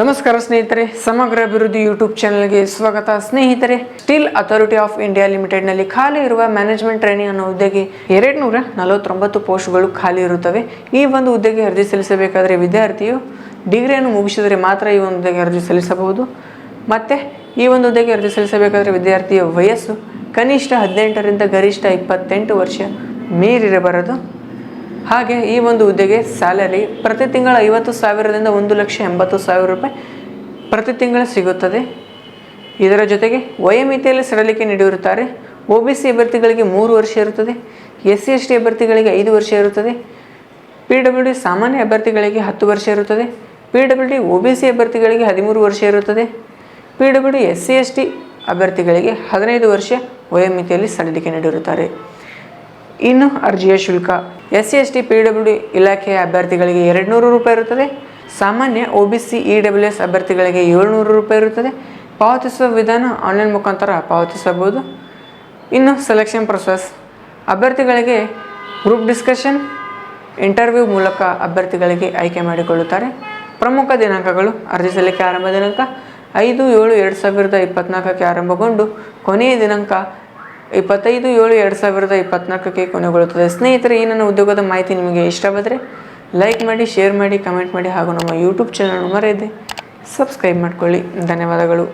ನಮಸ್ಕಾರ ಸ್ನೇಹಿತರೆ, ಸಮಗ್ರ ಅಭಿವೃದ್ಧಿ ಯೂಟ್ಯೂಬ್ ಚಾನಲ್ಗೆ ಸ್ವಾಗತ. ಸ್ನೇಹಿತರೆ, ಸ್ಟೀಲ್ ಅಥಾರಿಟಿ ಆಫ್ ಇಂಡಿಯಾ ಲಿಮಿಟೆಡ್ನಲ್ಲಿ ಖಾಲಿ ಇರುವ ಮ್ಯಾನೇಜ್ಮೆಂಟ್ ಟ್ರೈನಿಂಗ್ ಅನ್ನೋ ಹುದ್ದೆಗೆ ಎರಡು ನೂರ ನಲವತ್ತೊಂಬತ್ತು ಪೋಸ್ಟ್ಗಳು ಖಾಲಿ ಇರುತ್ತವೆ. ಈ ಒಂದು ಹುದ್ದೆಗೆ ಅರ್ಜಿ ಸಲ್ಲಿಸಬೇಕಾದರೆ ವಿದ್ಯಾರ್ಥಿಯು ಡಿಗ್ರಿಯನ್ನು ಮುಗಿಸಿದರೆ ಮಾತ್ರ ಈ ಒಂದು ಹುದ್ದೆಗೆ ಅರ್ಜಿ ಸಲ್ಲಿಸಬಹುದು. ಮತ್ತು ಈ ಒಂದು ಹುದ್ದೆಗೆ ಅರ್ಜಿ ಸಲ್ಲಿಸಬೇಕಾದರೆ ವಿದ್ಯಾರ್ಥಿಯ ವಯಸ್ಸು ಕನಿಷ್ಠ ಹದಿನೆಂಟರಿಂದ ಗರಿಷ್ಠ ಇಪ್ಪತ್ತೆಂಟು ವರ್ಷ ಮೀರಿರಬಾರದು. ಹಾಗೆ ಈ ಒಂದು ಹುದ್ದೆಗೆ ಸ್ಯಾಲರಿ ಪ್ರತಿ ತಿಂಗಳ ಐವತ್ತು ಸಾವಿರದಿಂದ ಒಂದು ಲಕ್ಷ ಎಂಬತ್ತು ಸಾವಿರ ರೂಪಾಯಿ ಪ್ರತಿ ತಿಂಗಳ ಸಿಗುತ್ತದೆ. ಇದರ ಜೊತೆಗೆ ವಯೋಮಿತಿಯಲ್ಲಿ ಸಡಲಿಕೆ ನೀಡಿರುತ್ತಾರೆ. ಒ ಬಿ ಸಿ ಅಭ್ಯರ್ಥಿಗಳಿಗೆ ಮೂರು ವರ್ಷ ಇರುತ್ತದೆ. ಎಸ್ ಸಿ ಎಸ್ ಟಿ ಅಭ್ಯರ್ಥಿಗಳಿಗೆ ಐದು ವರ್ಷ ಇರುತ್ತದೆ. ಪಿ ಡಬ್ಲ್ಯೂ ಡಿ ಸಾಮಾನ್ಯ ಅಭ್ಯರ್ಥಿಗಳಿಗೆ ಹತ್ತು ವರ್ಷ ಇರುತ್ತದೆ. P W D O B C ಅಭ್ಯರ್ಥಿಗಳಿಗೆ ಹದಿಮೂರು ವರ್ಷ ಇರುತ್ತದೆ. P W D S C S T ಅಭ್ಯರ್ಥಿಗಳಿಗೆ ಹದಿನೈದು ವರ್ಷ ವಯೋಮಿತಿಯಲ್ಲಿ ಸಡಲಿಕೆ ನೀಡಿರುತ್ತಾರೆ. ಇನ್ನು ಅರ್ಜಿಯ ಶುಲ್ಕ. S C S T P W ಇಲಾಖೆಯ ಅಭ್ಯರ್ಥಿಗಳಿಗೆ ಎರಡು ನೂರು ರೂಪಾಯಿ ಇರುತ್ತದೆ. ಸಾಮಾನ್ಯ O B C E W S ಅಭ್ಯರ್ಥಿಗಳಿಗೆ ಏಳ್ನೂರು ರೂಪಾಯಿ ಇರುತ್ತದೆ. ಪಾವತಿಸುವ ವಿಧಾನ ಆನ್ಲೈನ್ ಮುಖಾಂತರ ಪಾವತಿಸಬಹುದು. ಇನ್ನು ಸೆಲೆಕ್ಷನ್ ಪ್ರೊಸೆಸ್ ಅಭ್ಯರ್ಥಿಗಳಿಗೆ ಗ್ರೂಪ್ ಡಿಸ್ಕಷನ್ ಇಂಟರ್ವ್ಯೂ ಮೂಲಕ ಅಭ್ಯರ್ಥಿಗಳಿಗೆ ಆಯ್ಕೆ ಮಾಡಿಕೊಳ್ಳುತ್ತಾರೆ. ಪ್ರಮುಖ ದಿನಾಂಕಗಳು ಅರ್ಜಿ ಸಲ್ಲಿಕೆ ಆರಂಭ ದಿನಾಂಕ ಐದು ಏಳು ಎರಡು ಸಾವಿರದ ಇಪ್ಪತ್ತ್ನಾಲ್ಕಕ್ಕೆ ಆರಂಭಗೊಂಡು ಕೊನೆಯ ದಿನಾಂಕ ಇಪ್ಪತ್ತೈದು ಏಳು ಎರಡು ಸಾವಿರದ ಇಪ್ಪತ್ನಾಲ್ಕಕ್ಕೆ ಕೊನೆಗೊಳ್ಳುತ್ತದೆ. ಸ್ನೇಹಿತರೆ, ಈ ನನ್ನ ಉದ್ಯೋಗದ ಮಾಹಿತಿ ನಿಮಗೆ ಇಷ್ಟವಾದರೆ ಲೈಕ್ ಮಾಡಿ ಶೇರ್ ಮಾಡಿ ಕಮೆಂಟ್ ಮಾಡಿ ಹಾಗೂ ನಮ್ಮ ಯೂಟ್ಯೂಬ್ ಚಾನಲ್ ಮರೆಯದೆ ಸಬ್ಸ್ಕ್ರೈಬ್ ಮಾಡಿಕೊಳ್ಳಿ. ಧನ್ಯವಾದಗಳು.